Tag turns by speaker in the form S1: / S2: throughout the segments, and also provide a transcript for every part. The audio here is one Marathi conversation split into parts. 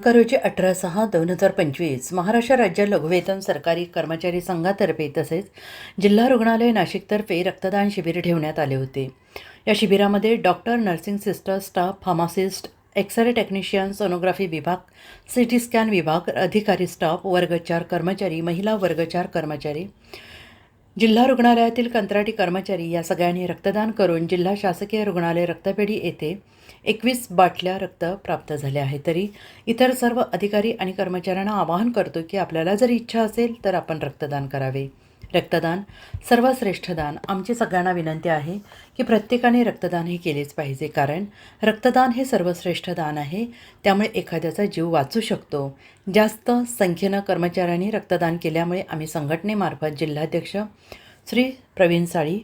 S1: रोजी अठरा सहा दोन हजार पंचवीस महाराष्ट्र राज्य लघुवेतन सरकारी कर्मचारी संघातर्फे तसेच जिल्हा रुग्णालय नाशिकतर्फे रक्तदान शिबिर ठेवण्यात आले होते. या शिबिरामध्ये doctor nursing sister staff pharmacist x ray technician sonography विभाग सी टी स्कॅन विभाग अधिकारी स्टाफ वर्ग चार कर्मचारी महिला वर्ग चार कर्मचारी जिल्हा रुग्णालयातील कंत्राटी कर्मचारी या सगळ्यांनी रक्तदान करून जिल्हा शासकीय रुग्णालय रक्तपेढी येथे एकवीस बाटल्या रक्त प्राप्त झाल्या आहे. तरी इतर सर्व अधिकारी आणि कर्मचाऱ्यांना आवाहन करतो की आपल्याला जर इच्छा असेल तर आपण रक्तदान करावे. रक्तदान सर्वश्रेष्ठ दान आमची सगळ्यांना विनंती आहे की प्रत्येकाने रक्तदान हे केलेच पाहिजे. कारण रक्तदान हे सर्वश्रेष्ठ दान आहे. त्यामुळे एखाद्याचा जीव वाचू शकतो. जास्त संख्येनं कर्मचाऱ्यांनी रक्तदान केल्यामुळे आम्ही संघटनेमार्फत जिल्हाध्यक्ष श्री प्रवीण साळी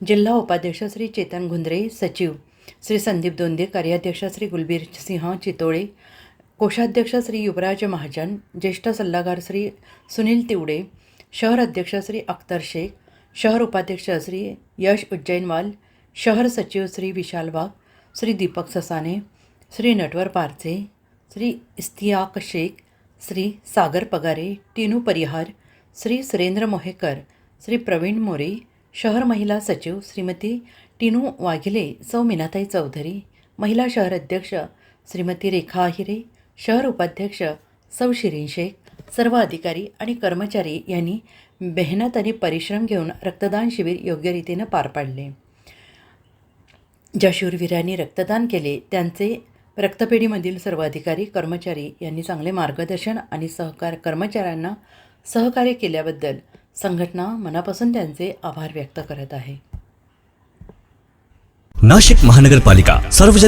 S1: जिल्हा उपाध्यक्ष श्री चेतन घुंद्रे सचिव श्री संदीप दोंदे कार्याध्यक्ष श्री गुलबीर सिंह चितोळे कोषाध्यक्ष श्री युवराज महाजन ज्येष्ठ सल्लागार श्री सुनील तिवडे शहर अध्यक्ष श्री अख्तर शेख शहर उपाध्यक्ष श्री यश उज्जैनवाल शहर सचिव श्री विशाल वाघ श्री दीपक ससाने श्री नटवर पारचे श्री इस्तियाक शेख श्री सागर पगारे टिनू परिहार श्री सुरेंद्र मोहेकर श्री प्रवीण मोरे शहर महिला सचिव श्रीमती टिनू वाघिले सौ मीनाताई चौधरी महिला शहर अध्यक्ष श्रीमती रेखा आहिरे शहर उपाध्यक्ष सौ शिरीन शेख सर्व अधिकारी आणि कर्मचारी यांनी मेहनत आणि परिश्रम घेऊन रक्तदान शिबिर योग्य रीतीनं पार पाडले. ज्या शूरवीरांनी रक्तदान केले त्यांचे रक्तपेढीमधील सर्व अधिकारी कर्मचारी यांनी चांगले मार्गदर्शन आणि सहकार कर्मचाऱ्यांना सहकार्य केल्याबद्दल संघटना मनापासून त्यांचे आभार व्यक्त करत आहे.
S2: नाशिक महानगरपालिका सार्वजनिक